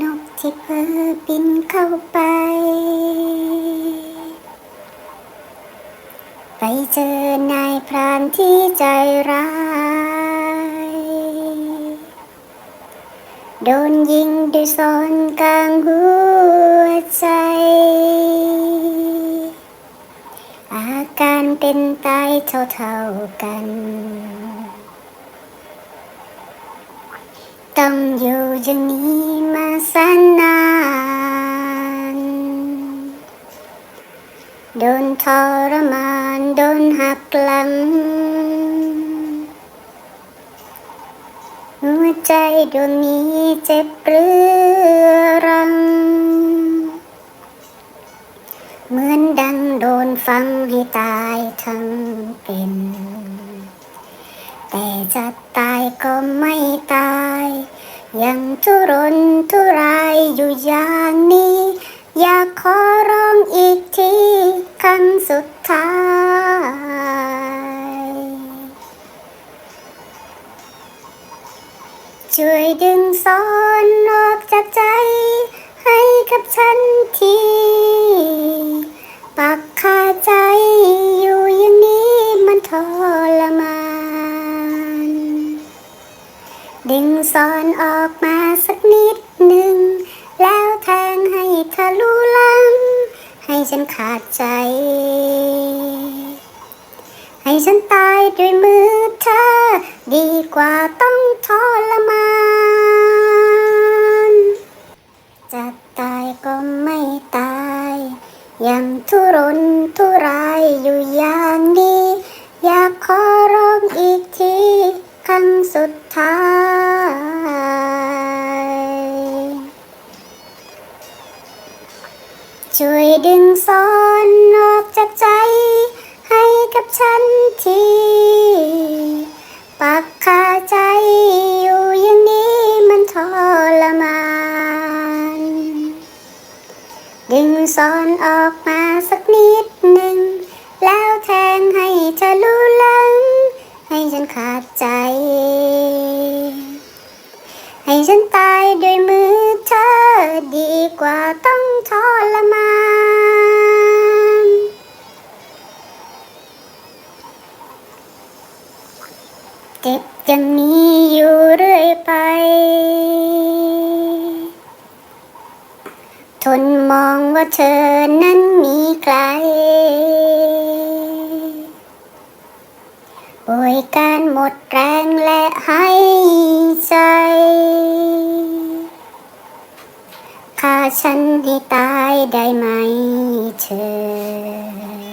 นกที่เพอบินเข้าไป ไปเจอนายพรานที่ใจร้าย โดนยิงด้วยซอนกลางหัวใจ อาการเป็นตายเท่าๆกัน ต้องอยู่อย่างนี้มาแสนนานโดนทรมานโดนหักหลัง หัวใจดวงนี้เจ็บเรื้อรัง เหมือนดังโดนฟังให้ตายทั้งเป็น งทุรนทุรายอยู่อย่างนี้ อยากขอร้องอีกทีครั้งสุดท้าย ช่วยดึงซ้อนออกจากใจ ให้กับฉันทีปักคาใจอยู่อย่างนี้มันทรมาน ดึงซ้อนออกมาสักนิดหนึ่ง แล้วแทงให้ทะลุลัง ให้ฉันขาดใจ ให้ฉันตายด้วยมือเธอ ดีกว่าต้องทรมานจะตายก็ไม่ตาย ยังทุรนทุรายอยู่อย่างนี้ อยากขอร้องอีกทีครั้งสุดท้าย ช่วยดึงซอนออกจากใจ ให้กับฉันทีปักคาใจอยู่อย่างนี้มันทรมาน ดึงซอนออกมาสักนิดหนึ่ง แล้วแทงให้ทะลุหลัง ให้ฉันขาดใจ ให้ฉันตายด้วยมือเธอดีกว่าต้องทรมาน เจ็บอย่างนี้อยู่เรื่อยไป ทนมองว่าเธอนั้นมีใคร ป่วยการหมดแรงและหายใจ ฆ่าฉันให้ตายได้ไหมเธอ